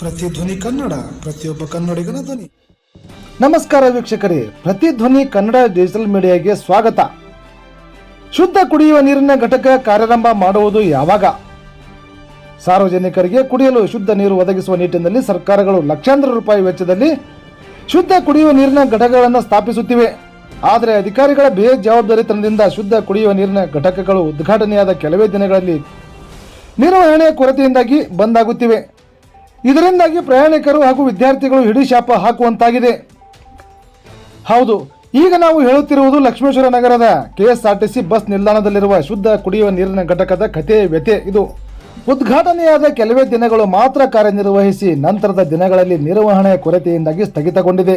ಪ್ರತಿಧ್ವನಿ ಕನ್ನಡ, ಪ್ರತಿಯೊಬ್ಬ ಕನ್ನಡಿಗನ ಧ್ವನಿ. ನಮಸ್ಕಾರ ವೀಕ್ಷಕರೇ ಪ್ರತಿಧ್ವನಿ ಕನ್ನಡ ಡಿಜಿಟಲ್ ಮೀಡಿಯಾಗೆ ಸ್ವಾಗತ. ಶುದ್ಧ ಕುಡಿಯುವ ನೀರಿನ ಘಟಕ ಕಾರ್ಯಾರಂಭ ಮಾಡುವುದು ಯಾವಾಗ? ಸಾರ್ವಜನಿಕರಿಗೆ ಕುಡಿಯಲು ಶುದ್ಧ ನೀರು ಒದಗಿಸುವ ನಿಟ್ಟಿನಲ್ಲಿ ಸರ್ಕಾರಗಳು ಲಕ್ಷಾಂತರ ರೂಪಾಯಿ ವೆಚ್ಚದಲ್ಲಿ ಶುದ್ಧ ಕುಡಿಯುವ ನೀರಿನ ಘಟಕಗಳನ್ನು ಸ್ಥಾಪಿಸುತ್ತಿವೆ. ಆದರೆ ಅಧಿಕಾರಿಗಳ ಬೇಜವಾಬ್ದಾರಿತನದಿಂದ ಶುದ್ಧ ಕುಡಿಯುವ ನೀರಿನ ಘಟಕಗಳು ಉದ್ಘಾಟನೆಯಾದ ಕೆಲವೇ ದಿನಗಳಲ್ಲಿ ನಿರ್ವಹಣೆ ಕೊರತೆಯಿಂದಾಗಿ ಬಂದಾಗುತ್ತಿವೆ ಇದರಿಂದಾಗಿ ಪ್ರಯಾಣಿಕರು ಹಾಗೂ ವಿದ್ಯಾರ್ಥಿಗಳು ಹಿಡಿ ಶಾಪ ಹಾಕುವಂತಾಗಿದೆ. ಹೌದು, ಈಗ ನಾವು ಹೇಳುತ್ತಿರುವುದು ಲಕ್ಷ್ಮೇಶ್ವರ ನಗರದ ಕೆಎಸ್ಆರ್ಟಿಸಿ ಬಸ್ ನಿಲ್ದಾಣದಲ್ಲಿರುವ ಶುದ್ಧ ಕುಡಿಯುವ ನೀರಿನ ಘಟಕದ ಕಥೆ ವ್ಯತೆ ಇದು. ಉದ್ಘಾಟನೆಯಾದ ಕೆಲವೇ ದಿನಗಳು ಮಾತ್ರ ಕಾರ್ಯನಿರ್ವಹಿಸಿ ನಂತರದ ದಿನಗಳಲ್ಲಿ ನಿರ್ವಹಣೆ ಕೊರತೆಯಿಂದಾಗಿ ಸ್ಥಗಿತಗೊಂಡಿದೆ.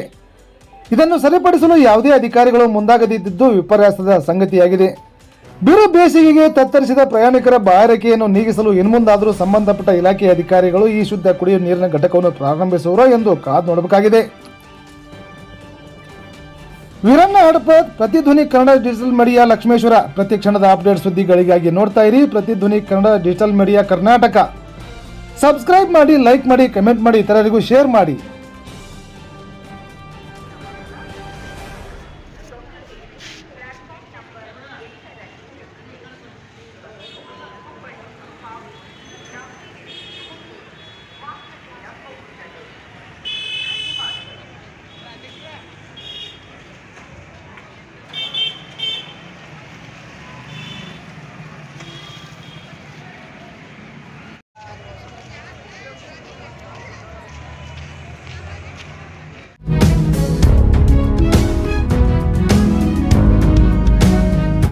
ಇದನ್ನು ಸರಿಪಡಿಸಲು ಯಾವುದೇ ಅಧಿಕಾರಿಗಳು ಮುಂದಾಗದಿದ್ದು ವಿಪರ್ಯಾಸದ ಸಂಗತಿಯಾಗಿದೆ. ಬಿರು ಬೇಸಿಗೆಗೆ ತತ್ತರಿಸಿದ ಪ್ರಯಾಣಿಕರ ಬಾಯಾರಿಕೆಯನ್ನು ನೀಗಿಸಲು ಇನ್ಮುಂದಾದರೂ ಸಂಬಂಧಪಟ್ಟ ಇಲಾಖೆಯ ಅಧಿಕಾರಿಗಳು ಈ ಶುದ್ಧ ಕುಡಿಯುವ ನೀರಿನ ಘಟಕವನ್ನು ಪ್ರಾರಂಭಿಸುವರು ಎಂದು ಕಾದು ನೋಡಬೇಕಾಗಿದೆ. Veeranna Hadapa Prathidhwani Kannada digital media Lakshmeshwar. ಪ್ರತಿ ಕ್ಷಣದ ಅಪ್ಡೇಟ್ ಸುದ್ದಿಗಳಿಗಾಗಿ ನೋಡ್ತಾ ಇರಿ Prathidhwani Kannada digital media Karnataka. Subscribe ಮಾಡಿ, ಲೈಕ್ ಮಾಡಿ, ಕಮೆಂಟ್ ಮಾಡಿ, ಇತರರಿಗೂ ಶೇರ್ ಮಾಡಿ.